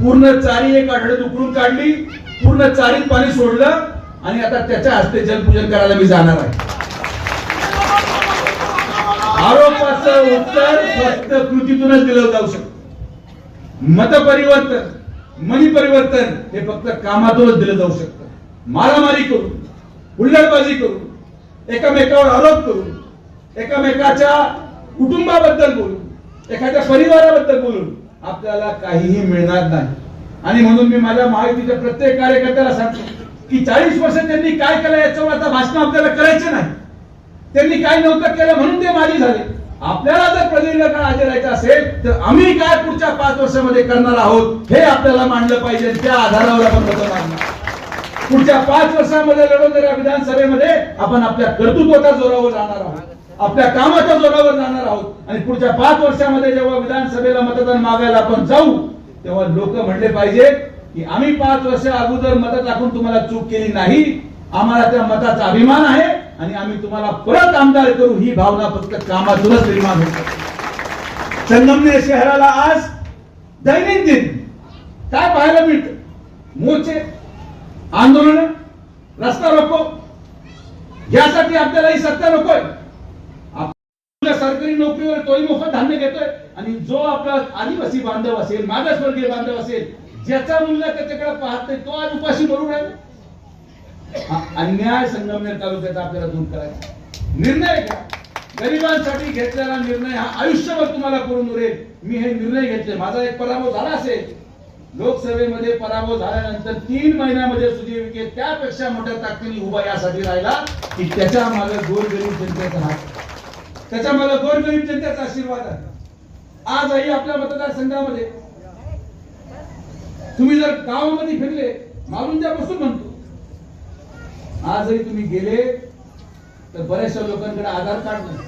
पूर्ण चारी एक आठवड्यात उकळून काढली पूर्ण चारीत पाणी सोडलं आणि आता त्याच्या हस्ते जलपूजन करायला मी जाणार आहे. आरोपाचं उत्तर फक्त कृतीतूनच दिलं जाऊ शकत. मत परिवर्तन मनी परिवर्तन हे फक्त कामातूनच दिलं जाऊ शकतं. मारामारी करून हुल्लडबाजी करून एकामेकावर आरोप करून एकामेकाच्या कुटुंबाबद्दल बोलून एखाद्या परिवाराबद्दल बोलून आपल्याला काहीही मिळणार नाही. आणि म्हणून मी माझ्या माहितीच्या प्रत्येक कार्यकर्त्याला सांगतो की चाळीस वर्ष त्यांनी काय केलं याच्यावर आता भाषण आपल्याला करायचे नाही. त्यांनी काय नव्हतं केलं म्हणून ते माझी झाले. आपल्याला जर प्रदीर्घ काळ हजर राहायचं असेल तर आम्ही काय पुढच्या पाच वर्षामध्ये करणार आहोत हे आपल्याला मांडलं पाहिजे. त्या आधारावर आपण बदलणार पुढच्या पाच वर्षामध्ये लढवणाऱ्या विधानसभेमध्ये आपण आपल्या कर्तृत्वाच्या जोरावर जाणार आहोत. आपल्या कामाच्या जोरावर जाणार आहोत. आणि पुढच्या पाच वर्षामध्ये जेव्हा विधानसभेला मतदान मागायला आपण जाऊ तेव्हा लोक म्हणले पाहिजे की आम्ही पाच वर्ष अगोदर मत टाकून तुम्हाला चूक केली नाही. आम्हाला त्या मताचा अभिमान आहे आणि आम्ही तुम्हाला परत आमदार करू. ही भावना फक्त कामातूनच निर्माण होते संगमनेर शहराला आज दैनंदिन काय पाहायला मिळत? मोर्चे आंदोलन रस्ता रोको. यासाठी आपल्याला ही सत्ता नकोय सरकारी नोकरीवर तोही मोफत धान्य घेतोय. आणि जो आपला आदिवासी बांधव असेल मागासवर्गीय बांधव असेल ज्याचा मुलगा त्याच्याकडे पाहत नाही तो आज उपाशी मरून आहे अन्याय संगमनेर तालुक्याचा आपल्याला दूर करायचा निर्णय घ्या. गरिबांसाठी घेतलेला निर्णय हा आयुष्यभर तुम्हाला करून उरेल. मी हे निर्णय घेतले. माझा एक पराभव झाला असेल. लोकसभेमध्ये पराभव झाल्यानंतर तीन महिन्यामध्ये सुधीर विखे त्यापेक्षा मोठ्या ताकदीने उभा यासाठी राहिला की त्याच्यामागे गोरगरीब जनतेचा हात. त्याच्या मला गोरगरीब जनतेचा आशीर्वाद आहे. आजही आपल्या मतदारसंघामध्ये तुम्ही जर गावामध्ये फिरले मारून मालुंजापासून म्हणतो आजही तुम्ही गेले तर बऱ्याचशा लोकांकडे आधार कार्ड नाही.